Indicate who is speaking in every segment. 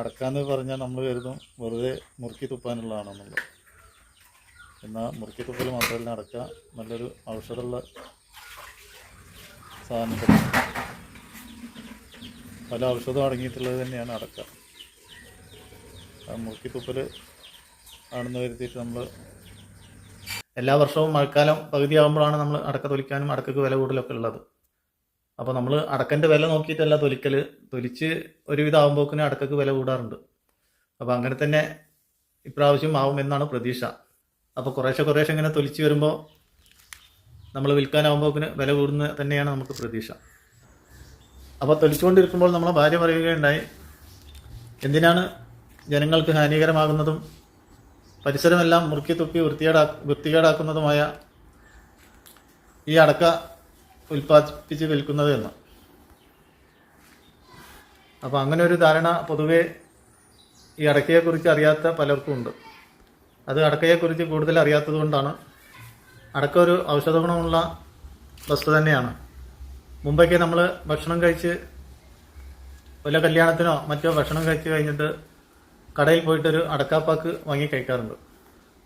Speaker 1: അടക്കാന്ന് പറഞ്ഞാൽ നമ്മൾ കരുതും വെറുതെ മുറുക്കി തുപ്പാനുള്ളതാണെന്നുള്ളത്. എന്നാൽ മുറുക്കി തുപ്പൽ മാത്രമല്ല അടക്ക നല്ലൊരു ഔഷധമുള്ള സാധനം പല ഔഷധവും അടങ്ങിയിട്ടുള്ളത് തന്നെയാണ് അടക്ക മുറുക്കി തുപ്പൽ ആണെന്ന് കരുതിയിട്ട് നമ്മൾ എല്ലാ വർഷവും മഴക്കാലം പകുതിയാകുമ്പോഴാണ് നമ്മൾ അടക്ക തൊലിക്കാനും അടക്കക്ക് വില കൂടുതലൊക്കെ ഉള്ളത്. അപ്പോൾ നമ്മൾ അടക്കന്റെ വില നോക്കിയിട്ടല്ല തൊലിക്കൽ തൊലിച്ച് ഒരുവിധം ആകുമ്പോക്കിന് അടക്കക്ക് വില കൂടാറുണ്ട്. അപ്പോൾ അങ്ങനെ തന്നെ ഇപ്രാവശ്യം ആവും എന്നാണ് പ്രതീക്ഷ. അപ്പോൾ കുറേശ്ശെ കുറേശ്ശെ ഇങ്ങനെ തൊലിച്ച് വരുമ്പോൾ നമ്മൾ വിൽക്കാനാവുമ്പോക്കിന് വില കൂടുന്ന തന്നെയാണ് നമുക്ക് പ്രതീക്ഷ. അപ്പോൾ തൊലിച്ചുകൊണ്ടിരിക്കുമ്പോൾ നമ്മളെ ഭാര്യ പറയുകയുണ്ടായി എന്തിനാണ് ജനങ്ങൾക്ക് ഹാനികരമാകുന്നതും പരിസരമെല്ലാം മുറുക്കി തുപ്പി വൃത്തികേടാ വൃത്തികേടാക്കുന്നതുമായ ഈ അടക്ക ഉൽപ്പാദിപ്പിച്ച് വിൽക്കുന്നത് എന്ന്. അപ്പോൾ അങ്ങനെ ഒരു ധാരണ പൊതുവെ ഈ അടക്കയെക്കുറിച്ച് അറിയാത്ത പലർക്കും ഉണ്ട്. അത് അടക്കയെക്കുറിച്ച് കൂടുതൽ അറിയാത്തത് കൊണ്ടാണ്. അടക്ക ഒരു ഔഷധഗുണമുള്ള വസ്തു തന്നെയാണ്. മുമ്പൊക്കെ നമ്മൾ ഭക്ഷണം കഴിച്ച് വല്ല കല്യാണത്തിനോ മറ്റോ ഭക്ഷണം കഴിച്ച് കഴിഞ്ഞിട്ട് കടയിൽ പോയിട്ടൊരു അടക്കാപ്പാക്ക് വാങ്ങി കഴിക്കാറുണ്ട്.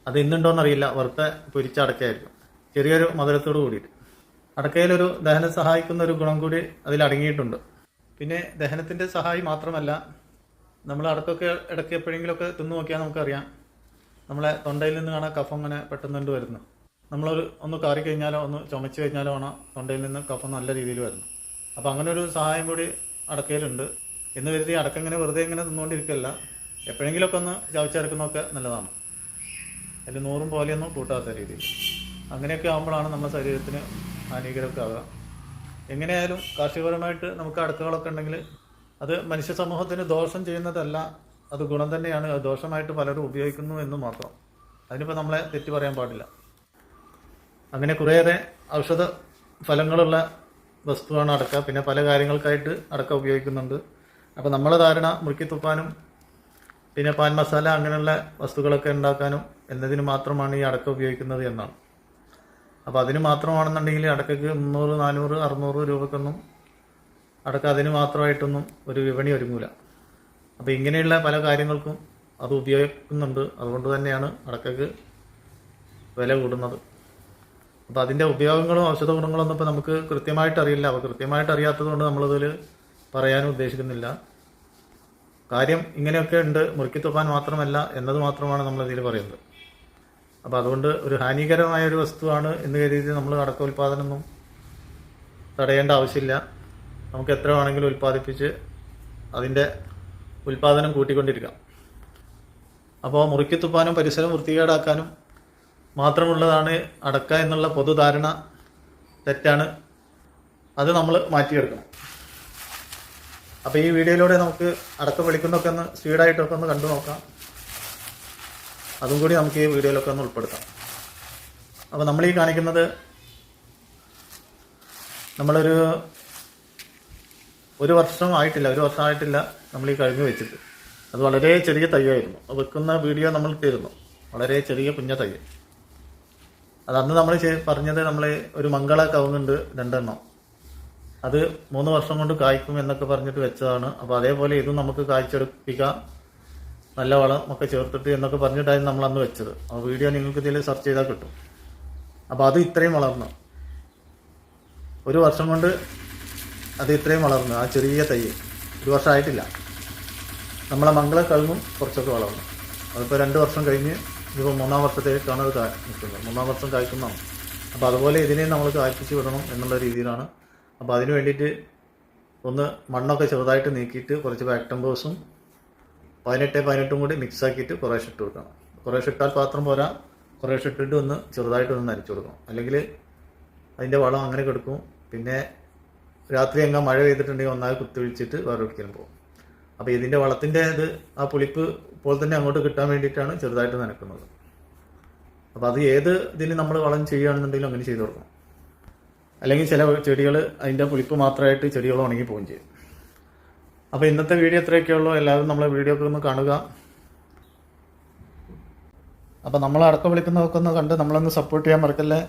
Speaker 1: അത് ഇന്നുണ്ടോയെന്നറിയില്ല വറുത്ത പൊരിച്ച അടക്കയായിരിക്കും. ചെറിയൊരു മധുരത്തോട് കൂടിയിട്ട്. അടക്കയിലൊരു ദഹനം സഹായിക്കുന്ന ഒരു ഗുണം കൂടി അതിൽ അടങ്ങിയിട്ടുണ്ട് പിന്നെ ദഹനത്തിന്റെ സഹായി മാത്രമല്ല നമ്മൾ അടക്കൊക്കെ ഇടയ്ക്ക് എപ്പോഴെങ്കിലുമൊക്കെ തിന്നു നോക്കിയാൽ നമുക്കറിയാം നമ്മളെ തൊണ്ടയിൽ നിന്ന് കാണാൻ കഫം ഇങ്ങനെ പെട്ടെന്നുണ്ട് വരുന്നു. നമ്മളൊരു ഒന്ന് കാറി കഴിഞ്ഞാലോ ഒന്ന് ചുമച്ച് കഴിഞ്ഞാലോ ആണ് തൊണ്ടയിൽ നിന്ന് കഫം നല്ല രീതിയിൽ വരുന്നു അപ്പോൾ അങ്ങനെ ഒരു സഹായം കൂടി അടക്കയിലുണ്ട്. എന്ന് കരുതി അടക്ക ഇങ്ങനെ വെറുതെ ഇങ്ങനെ തിന്നുകൊണ്ടിരിക്കല്ല എപ്പോഴെങ്കിലുമൊക്കെ ഒന്ന് ചവച്ചെടുക്കുന്നതൊക്കെ നല്ലതാണ്. അതിൽ നൂറും പോലെയൊന്നും കൂട്ടാത്ത രീതിയിൽ. അങ്ങനെയൊക്കെ ആകുമ്പോഴാണ് നമ്മുടെ ശരീരത്തിന് ഹാനികരമൊക്കെ ആകുക എങ്ങനെയായാലും കാർഷികപരമായിട്ട് നമുക്ക് അടക്കുകളൊക്കെ ഉണ്ടെങ്കിൽ അത് മനുഷ്യ സമൂഹത്തിന് ദോഷം ചെയ്യുന്നതല്ല അത് ഗുണം തന്നെയാണ് ദോഷമായിട്ട് പലരും ഉപയോഗിക്കുന്നു എന്ന് മാത്രം. അതിനിപ്പോൾ നമ്മളെ തെറ്റി പറയാൻ പാടില്ല. അങ്ങനെ കുറേയേറെ ഔഷധ ഫലങ്ങളുള്ള വസ്തുവാണ് അടക്ക. പിന്നെ പല കാര്യങ്ങൾക്കായിട്ട് അടക്ക ഉപയോഗിക്കുന്നുണ്ട്. അപ്പോൾ നമ്മളെ ധാരണ മുറുക്കിത്തുപ്പാനും പിന്നെ പാൻ മസാല അങ്ങനെയുള്ള വസ്തുക്കളൊക്കെ ഉണ്ടാക്കാനും എന്നതിന് മാത്രമാണ് ഈ അടക്ക ഉപയോഗിക്കുന്നത് എന്നാണ്. അപ്പോൾ അതിന് മാത്രമാണെന്നുണ്ടെങ്കിൽ അടക്കയ്ക്ക് മുന്നൂറ് നാനൂറ് അറുന്നൂറ് രൂപക്കൊന്നും അടക്ക അതിന് മാത്രമായിട്ടൊന്നും ഒരു വിപണി ഒരുങ്ങൂല. അപ്പോൾ ഇങ്ങനെയുള്ള പല കാര്യങ്ങൾക്കും അത് ഉപയോഗിക്കുന്നുണ്ട്. അതുകൊണ്ട് തന്നെയാണ് അടക്കയ്ക്ക് വില കൂടുന്നത്. അപ്പോൾ അതിന്റെ ഉപയോഗങ്ങളും ഔഷധ ഗുണങ്ങളൊന്നും ഇപ്പോൾ നമുക്ക് കൃത്യമായിട്ട് അറിയില്ല. അപ്പോൾ കൃത്യമായിട്ട് അറിയാത്തത് കൊണ്ട് നമ്മളതിൽ പറയാനും ഉദ്ദേശിക്കുന്നില്ല. കാര്യം ഇങ്ങനെയൊക്കെ ഉണ്ട്. മുറുക്കി തുപ്പാൻ മാത്രമല്ല എന്നത് മാത്രമാണ് നമ്മളിതിൽ പറയുന്നത്. അപ്പോൾ അതുകൊണ്ട് ഒരു ഹാനികരമായ ഒരു വസ്തുവാണ് എന്ന് കരുതി നമ്മൾ അടക്ക ഉൽപ്പാദനമൊന്നും തടയേണ്ട ആവശ്യമില്ല. നമുക്ക് എത്ര വേണമെങ്കിലും ഉൽപ്പാദിപ്പിച്ച് അതിന്റെ ഉൽപ്പാദനം കൂട്ടിക്കൊണ്ടിരിക്കാം. അപ്പോൾ മുറുക്കി തുപ്പാനും പരിസരം വൃത്തികേടാക്കാനും മാത്രമുള്ളതാണ് അടക്ക എന്നുള്ള പൊതുധാരണ തെറ്റാണ്. അത് നമ്മൾ മാറ്റിയെടുക്കണം. അപ്പോൾ ഈ വീഡിയോയിലൂടെ നമുക്ക് അടക്ക വിളിക്കുന്നൊക്കെ ഒന്ന് സ്പീഡായിട്ടൊക്കെ ഒന്ന് കണ്ടു നോക്കാം. അതും കൂടി നമുക്ക് ഈ വീഡിയോയിലൊക്കെ ഒന്ന് ഉൾപ്പെടുത്താം. അപ്പോൾ നമ്മൾ ഈ കാണിക്കുന്നത് നമ്മളൊരു ഒരു വർഷം ആയിട്ടില്ല ഒരു വർഷം ആയിട്ടില്ല നമ്മൾ ഈ കഴിഞ്ഞ് വെച്ചിട്ട്. അത് വളരെ ചെറിയ തയ്യായിരുന്നു. അത് വെക്കുന്ന വീഡിയോ നമ്മൾ ഇട്ടിരുന്നു. വളരെ ചെറിയ കുഞ്ഞ തയ്യ അത് അന്ന് നമ്മൾ പറഞ്ഞത് നമ്മൾ ഒരു മംഗള കവുങ്ങുണ്ട് രണ്ടെണ്ണം. അത് മൂന്ന് വർഷം കൊണ്ട് കായ്ക്കും എന്നൊക്കെ പറഞ്ഞിട്ട് വെച്ചതാണ്. അപ്പോൾ അതേപോലെ ഇതും നമുക്ക് കായ്ച്ചെടുപ്പിക്കാം. നല്ല വളം ഒക്കെ ചേർത്തിട്ട് എന്നൊക്കെ പറഞ്ഞിട്ടായിരുന്നു നമ്മൾ അന്ന് വെച്ചത്. ആ വീഡിയോ നിങ്ങൾക്ക് ഇതിൽ സെർച്ച് ചെയ്താൽ കിട്ടും. അപ്പോൾ അത് ഇത്രയും വളർന്നു. ഒരു വർഷം കൊണ്ട് അത് ഇത്രയും വളർന്നു. ആ ചെറിയ തൈ. ഒരു വർഷമായിട്ടില്ല നമ്മളെ മംഗള കഴുകും കുറച്ചൊക്കെ വളർന്നു. അതിപ്പോൾ രണ്ട് വർഷം കഴിഞ്ഞ് ഇപ്പോൾ മൂന്നാം വർഷത്തേക്കാണ് അത് നിൽക്കുന്നത്. മൂന്നാം വർഷം കായ്ക്കുന്നതാണ്. അപ്പോൾ അതുപോലെ ഇതിനെ നമ്മൾ കായ്പ്പിച്ച് വിടണം എന്നുള്ള രീതിയിലാണ്. അപ്പോൾ അതിന് വേണ്ടിയിട്ട് ഒന്ന് മണ്ണൊക്കെ ചെറുതായിട്ട് നീക്കിയിട്ട് കുറച്ച് ബാക്ടംബോസും പതിനെട്ട് പതിനെട്ടും കൂടി മിക്സ് ആക്കിയിട്ട് കുറേശ്ശെ ഇട്ട് കൊടുക്കണം. കുറേശ്ശെ ഇട്ടാൽ പാത്രം പോരാ. കുറേശ്ശെ ഇട്ടിട്ട് ഒന്ന് ചെറുതായിട്ട് ഒന്ന് നനച്ചു കൊടുക്കണം. അല്ലെങ്കിൽ അതിന്റെ വളം അങ്ങനെ കൊടുക്കും. പിന്നെ രാത്രി എങ്ങാൻ മഴ പെയ്തിട്ടുണ്ടെങ്കിൽ ഒന്നാകെ കുത്തിവിളിച്ചിട്ട് വേറെ ഒരിക്കലും പോകും. അപ്പോൾ ഇതിന്റെ വളത്തിന്റെ ഇത് ആ പുളിപ്പ് ഇപ്പോൾ തന്നെ അങ്ങോട്ട് കിട്ടാൻ വേണ്ടിയിട്ടാണ് ചെറുതായിട്ട് നനക്കുന്നത്. അപ്പോൾ അത് ഏത് ഇതിന് നമ്മൾ വളം ചെയ്യുകയാണെന്നുണ്ടെങ്കിലും അങ്ങനെ ചെയ്തു കൊടുക്കണം. അല്ലെങ്കിൽ ചില ചെടികൾ അതിന്റെ പുളിപ്പ് മാത്രമായിട്ട് ചെടികൾ ഉണങ്ങി പോവുകയും ചെയ്യും. അപ്പോൾ ഇന്നത്തെ വീഡിയോ എത്രയൊക്കെ ഉള്ളൂ. എല്ലാവരും നമ്മളെ വീഡിയോ ഒക്കെ ഒന്ന് കാണുക. അപ്പോൾ നമ്മൾ അടക്കം വിളിക്കുന്നതൊക്കെ ഒന്ന് കണ്ട് നമ്മളൊന്ന് സപ്പോർട്ട് ചെയ്യാൻ മറക്കല്ലേ?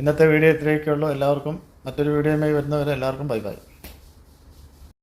Speaker 1: ഇന്നത്തെ വീഡിയോ ഇത്രയൊക്കെ ഉള്ളൂ. എല്ലാവർക്കും മറ്റൊരു വീഡിയോയുമായി വരുന്നവരെ എല്ലാവർക്കും ബൈ ബൈ